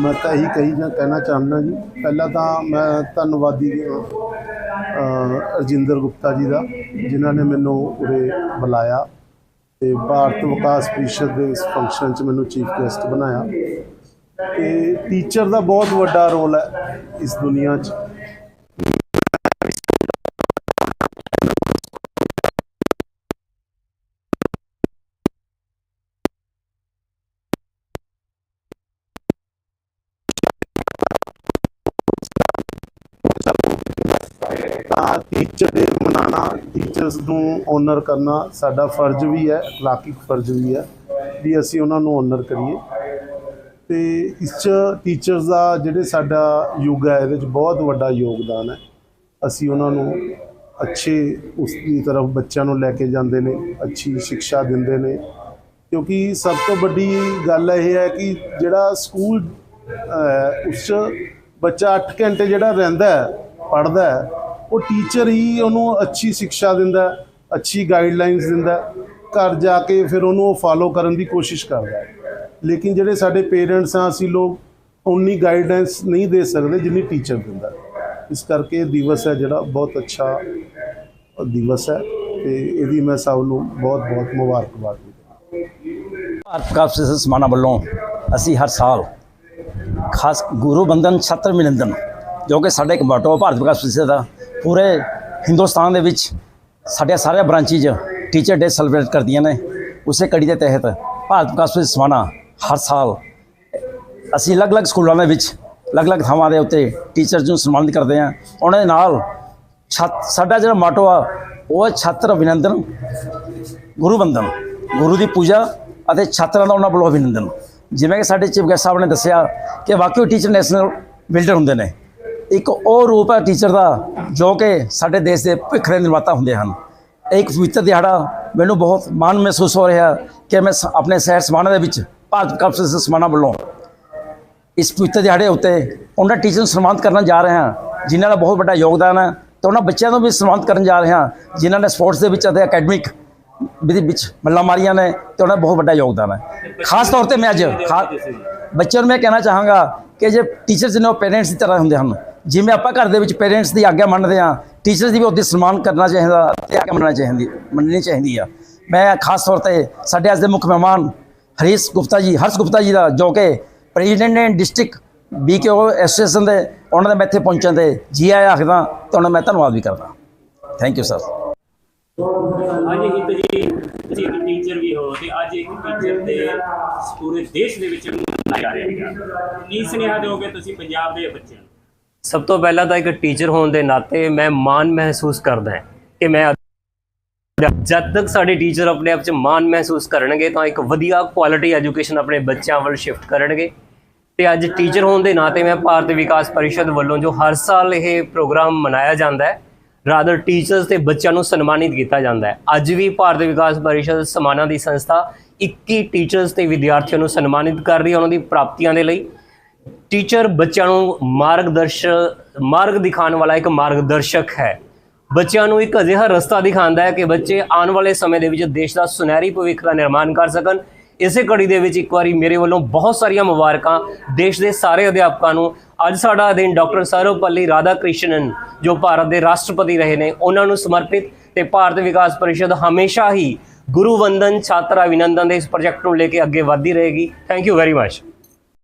ਮੈਂ ਤਾਂ ਇਹੀ ਕਹੀ ਜਾਂ ਕਹਿਣਾ ਚਾਹੁੰਦਾ ਜੀ। ਪਹਿਲਾਂ ਤਾਂ ਮੈਂ ਧੰਨਵਾਦੀ ਹਾਂ ਰਜਿੰਦਰ ਗੁਪਤਾ ਜੀ ਦਾ, ਜਿਨ੍ਹਾਂ ਨੇ ਮੈਨੂੰ ਉਰੇ ਬੁਲਾਇਆ ਤੇ ਭਾਰਤ ਵਿਕਾਸ ਪ੍ਰੀਸ਼ਦ ਦੇ ਇਸ ਫੰਕਸ਼ਨ 'ਚ ਮੈਨੂੰ ਚੀਫ ਗੈਸਟ ਬਣਾਇਆ। ਤੇ ਟੀਚਰ ਦਾ ਬਹੁਤ ਵੱਡਾ ਰੋਲ ਹੈ ਇਸ ਦੁਨੀਆ 'ਚ। ਤਾਂ ਟੀਚਰ ਡੇ ਮਨਾਉਣਾ ਟੀਚਰਸ ਨੂੰ ਓਨਰ ਕਰਨਾ ਸਾਡਾ ਫਰਜ਼ ਵੀ ਹੈ ਅਖਲਾਕੀ ਫਰਜ਼ ਵੀ ਹੈ ਵੀ ਅਸੀਂ ਉਹਨਾਂ ਨੂੰ ਓਨਰ ਕਰੀਏ। ਤੇ ਇਸ ਚ ਟੀਚਰਸ ਦਾ ਜਿਹੜੇ ਸਾਡਾ ਯੁੱਗ ਹੈ ਇਹਦੇ ਚ ਬਹੁਤ ਵੱਡਾ ਯੋਗਦਾਨ ਹੈ। ਅਸੀਂ ਉਹਨਾਂ ਨੂੰ ਅੱਛੇ ਉਸ ਦੀ ਤਰਫ ਬੱਚਿਆਂ ਨੂੰ ਲੈ ਕੇ ਜਾਂਦੇ ਨੇ ਅੱਛੀ ਸਿੱਖਿਆ ਦਿੰਦੇ ਨੇ। ਕਿਉਂਕਿ ਸਭ ਤੋਂ ਵੱਡੀ ਗੱਲ ਇਹ ਹੈ ਕਿ ਜਿਹੜਾ ਸਕੂਲ ਅਹ, ਉਸ 'ਚ ਬੱਚਾ 8 ਘੰਟੇ ਜਿਹੜਾ ਰਹਿੰਦਾ ਹੈ ਪੜ੍ਹਦਾ ਉਹ ਟੀਚਰ ਹੀ ਉਹਨੂੰ ਅੱਛੀ ਸਿੱਖਿਆ ਦਿੰਦਾ, ਅੱਛੀ ਗਾਈਡਲਾਈਨਸ ਦਿੰਦਾ, ਘਰ ਜਾ ਕੇ ਫਿਰ ਉਹਨੂੰ ਉਹ ਫਾਲੋ ਕਰਨ ਦੀ ਕੋਸ਼ਿਸ਼ ਕਰਦਾ ਲੇਕਿਨ ਜਿਹੜੇ ਸਾਡੇ ਪੇਰੈਂਟਸ ਆ ਅਸੀਂ ਲੋਕ ਉਨੀ ਗਾਈਡੈਂਸ ਨਹੀਂ ਦੇ ਸਕਦੇ ਜਿੰਨੀ ਟੀਚਰ ਦਿੰਦਾ ਇਸ ਕਰਕੇ ਇਹ ਦਿਵਸ ਹੈ ਜਿਹੜਾ ਬਹੁਤ ਅੱਛਾ ਦਿਵਸ ਹੈ ਤੇ ਇਹਦੀ ਮੈਂ ਸਭ ਨੂੰ ਬਹੁਤ ਬਹੁਤ ਮੁਬਾਰਕਬਾਦ ਦਿੰਦਾ ਭਾਰਤ ਕਾਪ ਸੇ ਵੱਲੋਂ ਅਸੀਂ ਹਰ ਸਾਲ ਖਾਸ ਗੁਰੂ ਬੰਦਨ ਛਤਰ ਮਿਲੰਦਨ, ਜੋ ਕਿ ਸਾਡਾ ਇੱਕ ਮੋਟੋ ਭਾਰਤ ਵਿਕਾਸ ਪ੍ਰੀਸ਼ਦ ਦਾ ਪੂਰੇ ਹਿੰਦੁਸਤਾਨ ਦੇ ਵਿੱਚ ਸਾਡੇ ਸਾਰੇ ਬ੍ਰਾਂਚਿਜ਼ ਟੀਚਰ ਡੇ ਸੈਲੀਬ੍ਰੇਟ ਕਰਦੀਆਂ ਨੇ। ਉਸੇ ਕੜੀ ਦੇ ਤਹਿਤ ਭਾਰਤ ਵਿਕਾਸ ਪ੍ਰੀਸ਼ਦ ਸਮਾਨਾ ਹਰ ਸਾਲ ਅਸੀਂ ਅਲੱਗ-ਅਲੱਗ ਸਕੂਲਾਂ ਦੇ ਵਿੱਚ ਅਲੱਗ-ਅਲੱਗ ਥਾਵਾਂ ਦੇ ਉੱਤੇ ਟੀਚਰਸ ਨੂੰ ਸਨਮਾਨਿਤ ਕਰਦੇ ਹਾਂ। ਉਹਨਾਂ ਦੇ ਨਾਲ ਛਤ ਸਾਡਾ ਜਿਹੜਾ ਮਾਟੋ ਆ, ਉਹ ਹੈ ਛਾਤਰ ਅਭਿਨੰਦਨ ਗੁਰੂ ਬੰਦਨ ਗੁਰੂ ਦੀ ਪੂਜਾ ਅਤੇ ਛਾਤਰਾਂ ਦਾ ਉਹਨਾਂ ਵੱਲੋਂ ਅਭਿਨੰਦਨ। ਜਿਵੇਂ ਕਿ ਸਾਡੇ ਚੀਫ ਗੈਸਟ ਸਾਹਿਬ ਨੇ ਦੱਸਿਆ ਕਿ ਵਾਕਈ ਟੀਚਰ ਨੈਸ਼ਨਲ ਬਿਲਡਰ ਹੁੰਦੇ ਨੇ। ਇੱਕ ਉਹ ਰੂਪ ਹੈ ਟੀਚਰ ਦਾ, ਜੋ ਕਿ ਸਾਡੇ ਦੇਸ਼ ਦੇ ਭਵਿੱਖ ਦੇ ਨਿਰਮਾਤਾ ਹੁੰਦੇ ਹਨ। ਇਹ ਇੱਕ ਪਵਿੱਤਰ ਦਿਹਾੜਾ ਮੈਨੂੰ ਬਹੁਤ ਮਾਣ ਮਹਿਸੂਸ ਹੋ ਰਿਹਾ ਕਿ ਮੈਂ ਸ- ਆਪਣੇ ਸ਼ਹਿਰ ਸਮਾਣਾ ਦੇ ਵਿੱਚ ਭਾਰਤ ਕਪ ਸਮਾਣਾ ਵੱਲੋਂ ਇਸ ਪਵਿੱਤਰ ਦਿਹਾੜੇ ਉੱਤੇ ਉਹਨਾਂ ਟੀਚਰ ਨੂੰ ਸਨਮਾਨਿਤ ਕਰਨ ਜਾ ਰਹੇ ਹਾਂ, ਜਿਨ੍ਹਾਂ ਦਾ ਬਹੁਤ ਵੱਡਾ ਯੋਗਦਾਨ ਹੈ ਤੇ ਉਹਨਾਂ ਬੱਚਿਆਂ ਨੂੰ ਵੀ ਸਨਮਾਨਿਤ ਕਰਨ ਜਾ ਰਹੇ ਹਾਂ, ਜਿਨ੍ਹਾਂ ਨੇ ਸਪੋਰਟਸ ਦੇ ਵਿੱਚ ਅਤੇ ਅਕੈਡਮਿਕ ਦੇ ਵਿੱਚ ਮੱਲਾਂ ਮਾਰੀਆਂ ਨੇ ਤੇ ਉਹਨਾਂ ਦਾ ਬਹੁਤ ਵੱਡਾ ਯੋਗਦਾਨ ਹੈ। ਖਾਸ ਤੌਰ ਤੇ ਮੈਂ ਅੱਜ ਖਾ- ਬੱਚਿਆਂ ਨੂੰ ਮੈਂ ਕਹਿਣਾ ਚਾਹਾਂਗਾ ਕਿ ਜੇ ਟੀਚਰਸ ਨੇ ਉਹ ਪੇਰੈਂਟਸ ਦੀ ਤਰ੍ਹਾਂ ਹੁੰਦੇ ਹਨ ਜਿਵੇਂ ਆਪਾਂ ਘਰ ਦੇ ਵਿੱਚ ਪੇਰੈਂਟਸ ਦੀ ਆਗਿਆ ਮੰਨਦੇ ਹਾਂ ਟੀਚਰਸ ਦੀ ਵੀ ਉਹਦੀ ਸਨਮਾਨ ਕਰਨਾ ਚਾਹੀਦਾ, ਤੇ ਆਗਿਆ ਮੰਨਣਾ ਚਾਹੀਦੀ, ਮੰਨਣੀ ਚਾਹੀਦੀ ਆ। ਮੈਂ ਖਾਸ ਤੌਰ ਤੇ ਸਾਡੇ ਅੱਜ ਦੇ ਮੁੱਖ ਮਹਿਮਾਨ ਹਰੀਸ਼ ਗੁਪਤਾ ਜੀ, ਹਰਸ਼ ਗੁਪਤਾ ਜੀ ਦਾ, ਜੋ ਕਿ ਪ੍ਰੈਜ਼ੀਡੈਂਟ ਨੇ ਡਿਸਟ੍ਰਿਕਟ ਬੀਕੇਓ ਐਸੋਸੀਏਸ਼ਨ ਦੇ, ਉਹਨਾਂ ਦਾ ਮੈਂ ਇੱਥੇ ਪਹੁੰਚਣ ਤੇ ਜੀ ਆਇਆ ਆਖਦਾ, ਤੇ ਉਹਨਾਂ ਮੈਂ ਧੰਨਵਾਦ ਵੀ ਕਰਦਾ। ਥੈਂਕ ਯੂ ਸਰ ਹਾਂਜੀ ਹਿੱਤ ਜੀ, ਤੁਸੀਂ ਇੱਕ ਟੀਚਰ ਵੀ ਹੋ ਤੇ ਅੱਜ ਇੱਕ ਟੀਚਰ ਦੇ ਪੂਰੇ ਦੇਸ਼ ਦੇ ਵਿੱਚ ਮਨਾਇਆ ਜਾ ਰਿਹਾ। ਹੈ ਕੀ ਸੁਨੇਹਾ ਦਿਓਗੇ ਤੁਸੀਂ ਪੰਜਾਬ ਦੇ ਬੱਚਿਆਂ ਨੂੰ? ਸਭ ਤੋਂ ਪਹਿਲਾਂ ਤਾਂ ਇੱਕ ਟੀਚਰ ਹੋਣ ਦੇ ਨਾਤੇ ਮੈਂ ਮਾਣ ਮਹਿਸੂਸ ਕਰਦਾ ਹਾਂ ਕਿ ਮੈਂ ਜਦ ਤੱਕ ਸਾਡੇ ਟੀਚਰ ਆਪਣੇ ਆਪ 'ਚ ਮਾਣ ਮਹਿਸੂਸ ਕਰਨਗੇ ਤਾਂ ਇੱਕ ਵਧੀਆ ਕੁਆਲਿਟੀ ਐਜੂਕੇਸ਼ਨ ਆਪਣੇ ਬੱਚਿਆਂ ਵੱਲ ਸ਼ਿਫਟ ਕਰਨਗੇ। ਤੇ ਅੱਜ ਟੀਚਰ ਹੋਣ ਦੇ ਨਾਤੇ ਮੈਂ ਭਾਰਤ ਵਿਕਾਸ ਪਰਿਸ਼ਦ ਵੱਲੋਂ ਜੋ ਹਰ ਸਾਲ ਇਹ ਪ੍ਰੋਗਰਾਮ ਮਨਾਇਆ ਜਾਂਦਾ ਹੈ ਰਾਦਰ ਟੀਚਰਸ ਤੇ ਬੱਚਿਆਂ ਨੂੰ ਸਨਮਾਨਿਤ ਕੀਤਾ ਜਾਂਦਾ ਹੈ। ਅੱਜ ਵੀ ਭਾਰਤ ਵਿਕਾਸ ਪਰਿਸ਼ਦ ਸਮਾਨਾਂ ਦੀ ਸੰਸਥਾ 21 ਟੀਚਰਸ ਤੇ ਵਿਦਿਆਰਥੀਆਂ ਨੂੰ ਸਨਮਾਨਿਤ ਕਰ ਰਹੀ ਹੈ, ਉਹਨਾਂ ਦੀ ਪ੍ਰਾਪਤੀਆਂ ਦੇ ਲਈ। ਟੀਚਰ ਬੱਚਿਆਂ ਨੂੰ ਮਾਰਗਦਰਸ਼, ਮਾਰਗ ਦਿਖਾਉਣ ਵਾਲਾ ਇੱਕ ਮਾਰਗਦਰਸ਼ਕ ਹੈ। ਬੱਚਿਆਂ ਨੂੰ ਇੱਕ ਅਜਿਹਾ ਰਸਤਾ ਦਿਖਾਉਂਦਾ ਹੈ ਕਿ ਬੱਚੇ ਆਉਣ ਵਾਲੇ ਸਮੇਂ ਦੇ ਵਿੱਚ ਦੇਸ਼ ਦਾ ਸੁਨਹਿਰੀ ਭਵਿੱਖ ਦਾ ਨਿਰਮਾਣ ਕਰ ਸਕਣ। ਇਸੇ ਕੜੀ ਦੇ ਵਿੱਚ ਇੱਕ ਵਾਰੀ ਮੇਰੇ ਵੱਲੋਂ ਬਹੁਤ ਸਾਰੀਆਂ ਮੁਬਾਰਕਾਂ ਦੇਸ਼ ਦੇ ਸਾਰੇ ਅਧਿਆਪਕਾਂ ਨੂੰ। ਅੱਜ ਸਾਡਾ ਦਿਨ ਡਾਕਟਰ ਸਰਵਪੱਲੀ ਰਾਧਾ ਕ੍ਰਿਸ਼ਨਨ ਜੋ ਭਾਰਤ ਦੇ ਰਾਸ਼ਟਰਪਤੀ ਰਹੇ ਨੇ, ਉਹਨਾਂ ਨੂੰ ਸਮਰਪਿਤ ਤੇ ਭਾਰਤ ਵਿਕਾਸ ਪਰਿਸ਼ਦ ਹਮੇਸ਼ਾ ਹੀ ਗੁਰੂ ਵੰਦਨ ਛਾਤਰ ਅਭਿਨੰਦਨ ਦੇ ਇਸ ਪ੍ਰੋਜੈਕਟ ਨੂੰ ਲੈ ਕੇ ਅੱਗੇ ਵਧਦੀ ਰਹੇਗੀ। Thank you very much